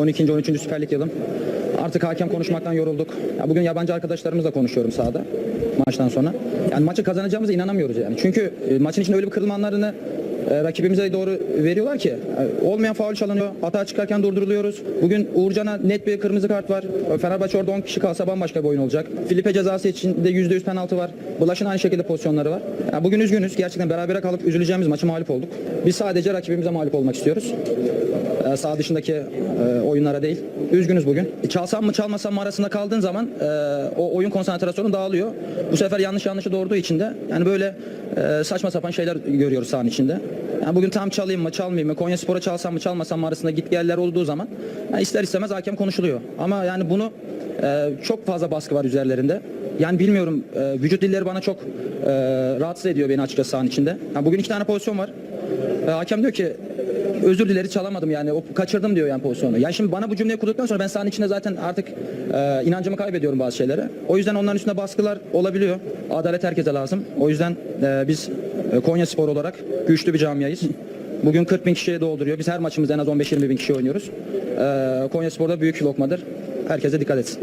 12. 13. Süper Lig yılım. Artık hakem konuşmaktan yorulduk. Ya bugün yabancı arkadaşlarımızla konuşuyorum sahada maçtan sonra. Yani maçı kazanacağımıza inanamıyoruz yani. Çünkü e, maçın içinde öyle bir kırılma anlarını e, rakibimize doğru veriyorlar ki e, olmayan faul çalınıyor. Hata çıkarken durduruluyoruz. Bugün Uğurcan'a net bir kırmızı kart var. E, Fenerbahçe orada 10 kişi kalsa bambaşka bir oyun olacak. Filipe cezası içinde %100 penaltı var. Bulaş'ın aynı şekilde pozisyonları var. Yani bugün üzgünüz. Gerçekten berabere kalıp üzüleceğimiz maçı mağlup olduk. Biz sadece rakibimize mağlup olmak istiyoruz. E, sağ dışındaki e, oyunlara değil. Üzgünüz bugün. Çalsam mı çalmasam mı arasında kaldığın zaman e, o oyun konsantrasyonu dağılıyor. Bu sefer yanlış yanlışı doğurduğu için de yani böyle e, saçma sapan şeyler görüyoruz sahanın içinde. Yani bugün tam çalayım mı çalmayayım mı Konya Spor'a çalsam mı çalmasam mı arasında git geller olduğu zaman yani ister istemez hakem konuşuluyor. Ama yani bunu e, çok fazla baskı var üzerlerinde. Yani bilmiyorum e, vücut dilleri bana çok e, rahatsız ediyor beni açıkçası sahanın içinde. Yani bugün iki tane pozisyon var. E, hakem diyor ki özür dileri çalamadım yani o kaçırdım diyor yani pozisyonu. Yani şimdi bana bu cümleyi kurduktan sonra ben sahanın içinde zaten artık e, inancımı kaybediyorum bazı şeylere. O yüzden onların üstünde baskılar olabiliyor. Adalet herkese lazım. O yüzden e, biz Konya Spor olarak güçlü bir camiayız. Bugün 40 bin kişiye dolduruyor. Biz her maçımızda en az 15-20 bin kişi oynuyoruz. E, Konya Spor'da büyük lokmadır. Herkese dikkat etsin.